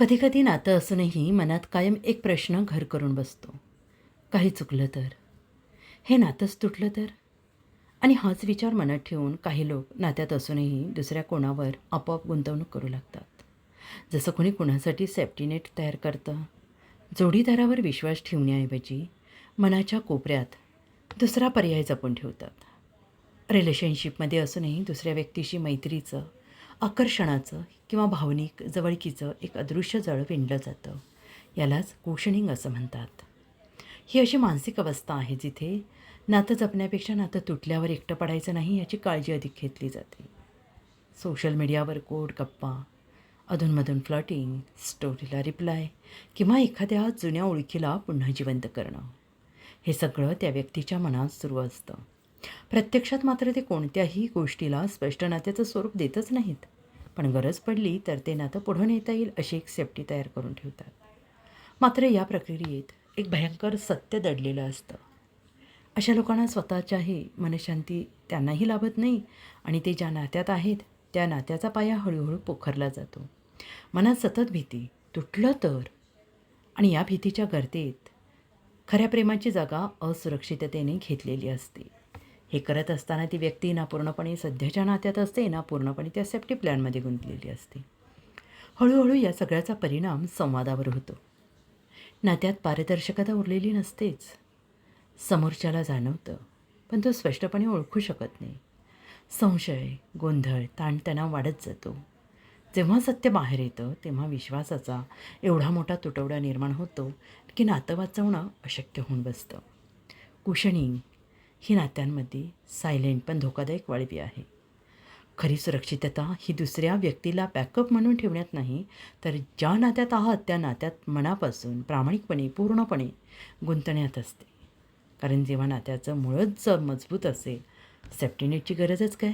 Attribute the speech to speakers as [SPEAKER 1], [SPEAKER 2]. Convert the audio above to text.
[SPEAKER 1] कधीकधी नातं असूनही मनात कायम एक प्रश्न घर करून बसतो. काही चुकलं तर? हे नातंच तुटलं तर? आणि हाच विचार मनात ठेवून काही लोक नात्यात असूनही दुसऱ्या कोणावर आपोआप गुंतवणूक करू लागतात. जसं कोणी कुणासाठी सेफ्टी नेट तयार करतं जोडीदारावर विश्वास ठेवण्याऐवजी मनाच्या कोपऱ्यात दुसरा पर्याय जपून ठेवतात. रिलेशनशिपमध्ये असूनही दुसऱ्या व्यक्तीशी मैत्रीचं आकर्षणाचं किंवा भावनिक जवळकीचं एक अदृश्य जळ विणलं जातं. यालाच कुशनिंग असं म्हणतात. ही अशी मानसिक अवस्था आहे जिथे नातं जपण्यापेक्षा नातं तुटल्यावर एकटं पडायचं नाही याची काळजी अधिक घेतली जाते. सोशल मीडियावर कोड गप्पा अधूनमधून फ्लॉटिंग स्टोरीला रिप्लाय किंवा एखाद्या जुन्या ओळखीला पुन्हा जिवंत करणं. हे सगळं त्या व्यक्तीच्या मनात सुरू असतं. प्रत्यक्षात मात्र ते कोणत्याही गोष्टीला स्पष्ट नात्याचं स्वरूप देतच नाहीत. पण गरज पडली तर ते नातं पुढं नेता येईल अशी एक सेफ्टी तयार करून ठेवतात. मात्र या प्रक्रियेत एक भयंकर सत्य दडलेलं असतं. अशा लोकांना स्वतःच्याही मनशांती त्यांनाही लाभत नाही आणि ते ज्या नात्यात आहेत त्या नात्याचा पाया हळूहळू पोखरला जातो. मनात सतत भीती तुटलं तर? आणि या भीतीच्या गर्दीत खऱ्या प्रेमाची जागा असुरक्षिततेने घेतलेली असते. हे करत असताना ती व्यक्ती ना पूर्णपणे सध्याच्या नात्यात असते ना पूर्णपणे त्या सेफ्टी प्लॅनमध्ये गुंतलेली असते. हळूहळू या सगळ्याचा परिणाम संवादावर होतो. नात्यात पारदर्शकता उरलेली नसतेच. समोरच्याला जाणवतं पण तो स्पष्टपणे ओळखू शकत नाही. संशय गोंधळ ताणतणाव वाढत जातो. जेव्हा सत्य बाहेर येतं तेव्हा विश्वासाचा एवढा मोठा तुटवडा निर्माण होतो की नातं वाचवणं अशक्य होऊन बसतं. कुशणी ही नात्यांमध्ये सायलेंट पण धोकादायक वाळवी आहे. खरी सुरक्षितता ही दुसऱ्या व्यक्तीला बॅकअप म्हणून ठेवण्यात नाही तर ज्या नात्यात आहात त्या नात्यात मनापासून प्रामाणिकपणे पूर्णपणे गुंतण्यात असते. कारण जेव्हा नात्याचं मुळच जर मजबूत असेल सेफ्टी नेटची गरजच काय?